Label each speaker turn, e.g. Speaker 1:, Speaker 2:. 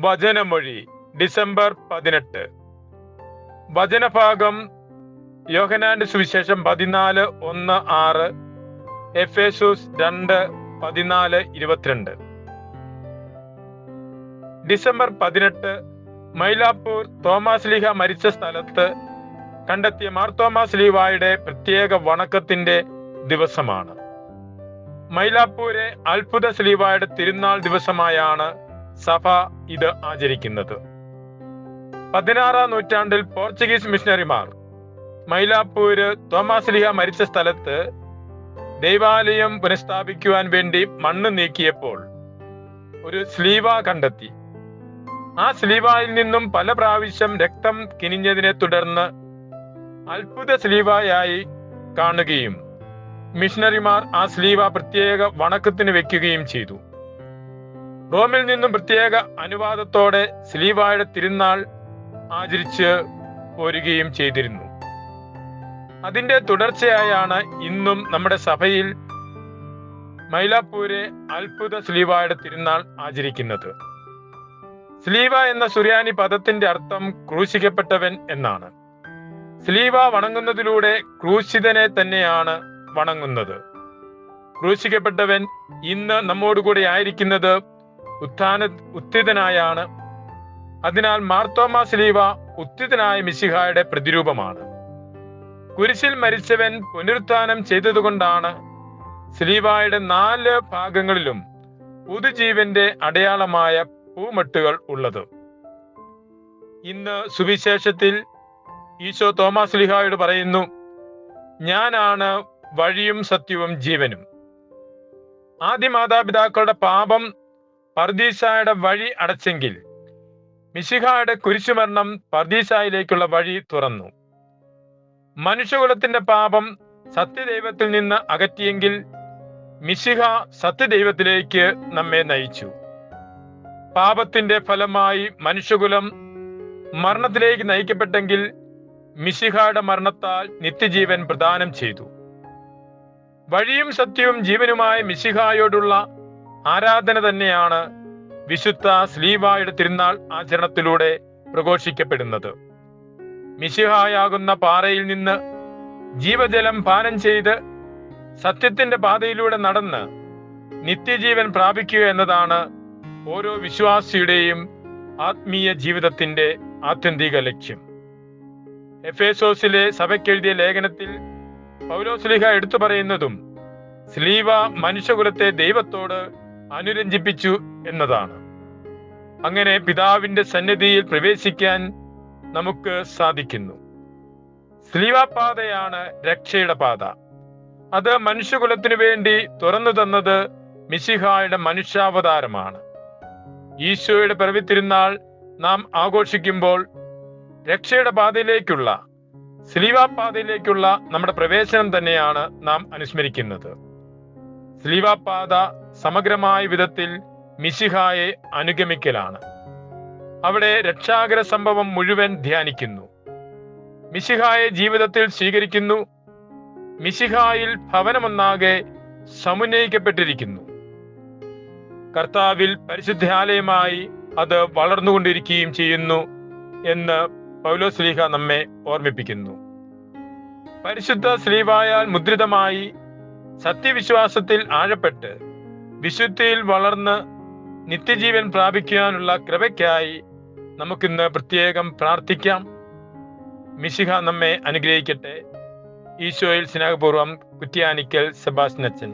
Speaker 1: വചനമൊഴി December പതിനെട്ട്. വചനഭാഗം യോഹനാന്റെ സുവിശേഷം പതിനാല് ഒന്ന് ആറ് എഫേസൂസ് രണ്ട് പതിനാല് ഇരുപത്തിരണ്ട്. ഡിസംബർ പതിനെട്ട് മൈലാപ്പൂർ തോമാസ് ലീഹ മരിച്ച സ്ഥലത്ത് കണ്ടെത്തിയ മാർ തോമാസ് ലീവായുടെ പ്രത്യേക വണക്കത്തിന്റെ ദിവസമാണ്. മൈലാപ്പൂരെ അത്ഭുത സ്ലീവായുടെ തിരുനാൾ ദിവസമായാണ് സഭ ഇത് ആചരിക്കുന്നത്. പതിനാറാം നൂറ്റാണ്ടിൽ പോർച്ചുഗീസ് മിഷണറിമാർ മൈലാപ്പൂര് തോമാസ് ലിഹ മരിച്ച സ്ഥലത്ത് ദൈവാലയം പുനഃസ്ഥാപിക്കുവാൻ വേണ്ടി മണ്ണ് നീക്കിയപ്പോൾ ഒരു സ്ലീവ കണ്ടെത്തി. ആ സ്ലീവായിൽ നിന്നും പല പ്രാവശ്യം രക്തം കിനിഞ്ഞതിനെ തുടർന്ന് അത്ഭുത സ്ലീവായായി കാണുകയും മിഷണറിമാർ ആ സ്ലീവ പ്രത്യേക വണക്കത്തിന് വെക്കുകയും ചെയ്തു. റോമിൽ നിന്നും പ്രത്യേക അനുവാദത്തോടെ സ്ലീവായുടെ തിരുനാൾ ആചരിച്ച് പോരുകയും ചെയ്തിരുന്നു. അതിന്റെ തുടർച്ചയായാണ് ഇന്നും നമ്മുടെ സഭയിൽ മൈലാപ്പൂരെ അത്ഭുത സ്ലീവായുടെ തിരുനാൾ ആചരിക്കുന്നത്. സ്ലീവ എന്ന സുറിയാനി പദത്തിന്റെ അർത്ഥം ക്രൂശിക്കപ്പെട്ടവൻ എന്നാണ്. സ്ലീവ വണങ്ങുന്നതിലൂടെ ക്രൂശിതനെ തന്നെയാണ് വണങ്ങുന്നത്. ക്രൂശിക്കപ്പെട്ടവൻ ഇന്ന് നമ്മോടുകൂടി ആയിരിക്കുന്നത് ഉത്ഥാന ഉത്തിതനായാണ്. അതിനാൽ മാർത്തോമാ സ്ലീവ ഉത്തിതനായ മിശിഹായുടെ പ്രതിരൂപമാണ്. കുരിശിൽ മരിച്ചവൻ പുനരുത്ഥാനം ചെയ്തതുകൊണ്ടാണ് സ്ലീവായുടെ നാല് ഭാഗങ്ങളിലും പുതുജീവന്റെ അടയാളമായ പൂമട്ടുകൾ ഉള്ളത്. ഇന്ന് സുവിശേഷത്തിൽ ഈശോ തോമസ് ലിഹായോട് പറയുന്നു ഞാനാണ് വഴിയും സത്യവും ജീവനും. ആദ്യ മാതാപിതാക്കളുടെ പാപം പർദീസായുടെ വഴി അടച്ചെങ്കിൽ. മിശിഹായുടെ കുരിശുമരണം പർദീസായിലേക്കുള്ള വഴി തുറന്നു. മനുഷ്യകുലത്തിന്റെ പാപം സത്യദൈവത്തിൽ നിന്ന് അകറ്റിയെങ്കിൽ മിശിഹ സത്യദൈവത്തിലേക്ക് നമ്മെ നയിച്ചു. പാപത്തിന്റെ ഫലമായി മനുഷ്യകുലം മരണത്തിലേക്ക് നയിക്കപ്പെട്ടെങ്കിൽ മിശിഹായുടെ മരണത്താൽ നിത്യജീവൻ പ്രദാനം ചെയ്തു. വഴിയും സത്യവും ജീവനുമായ മിശിഹായോടുള്ള ആരാധന തന്നെയാണ് വിശുദ്ധ സ്ലീവായുടെ തിരുനാൾ ആചരണത്തിലൂടെ പ്രഘോഷിക്കപ്പെടുന്നത്. മിശിഹായാകുന്ന പാറയിൽ നിന്ന് ജീവജലം പാനം ചെയ്ത് സത്യത്തിന്റെ പാതയിലൂടെ നടന്ന് നിത്യജീവൻ പ്രാപിക്കുക എന്നതാണ് ഓരോ വിശ്വാസിയുടെയും ആത്മീയ ജീവിതത്തിന്റെ ആത്യന്തിക ലക്ഷ്യം. എഫേസോസിലെ സഭയ്ക്കെഴുതിയ ലേഖനത്തിൽ പൗലോസ്ലിഹ എടുത്തു പറയുന്നതും സ്ലീവ മനുഷ്യകുലത്തെ ദൈവത്തോട് അനുരഞ്ജിപ്പിച്ചു എന്നതാണ്. അങ്ങനെ പിതാവിന്റെ സന്നിധിയിൽ പ്രവേശിക്കാൻ നമുക്ക് സാധിക്കുന്നു. സ്ലീവാപാതയാണ് രക്ഷയുടെ പാത. അത് മനുഷ്യകുലത്തിനു വേണ്ടി തുറന്നു തന്നത് മിശിഹായുടെ മനുഷ്യാവതാരമാണ്. ഈശോയുടെ പിറവിത്തിരുന്നാൾ നാം ആഘോഷിക്കുമ്പോൾ രക്ഷയുടെ പാതയിലേക്കുള്ള സ്ലീവാപാതയിലേക്കുള്ള നമ്മുടെ പ്രവേശനം തന്നെയാണ് നാം അനുസ്മരിക്കുന്നത്. സ്ലീവ പാത സമഗ്രമായ വിധത്തിൽ മിശിഹായെ അനുഗമിക്കലാണ്. അവിടെ രക്ഷാകര സംഭവം മുഴുവൻ ധ്യാനിക്കുന്നു. മിശിഹായെ ജീവിതത്തിൽ സ്വീകരിക്കുന്നു. മിശിഹായിൽ ഭവനമൊന്നാകെ സമുന്നയിക്കപ്പെട്ടിരിക്കുന്നു. കർത്താവിൽ പരിശുദ്ധാലയമായി അത് വളർന്നുകൊണ്ടിരിക്കുകയും ചെയ്യുന്നു എന്ന് പൗലോസ്ലീഹ നമ്മെ ഓർമ്മിപ്പിക്കുന്നു. പരിശുദ്ധ സ്ലീവായാൽ മുദ്രിതമായി സത്യവിശ്വാസത്തിൽ ആഴപ്പെട്ട് വിശുദ്ധിയിൽ വളർന്ന് നിത്യജീവൻ പ്രാപിക്കാനുള്ള കൃപയ്ക്കായി നമുക്കിന്ന് പ്രത്യേകം പ്രാർത്ഥിക്കാം. മിശിഹ നമ്മെ അനുഗ്രഹിക്കട്ടെ. ഈശോയിൽ സ്നേഹപൂർവം കുറ്റ്യാനിക്കൽ സെബാസ്നച്ചൻ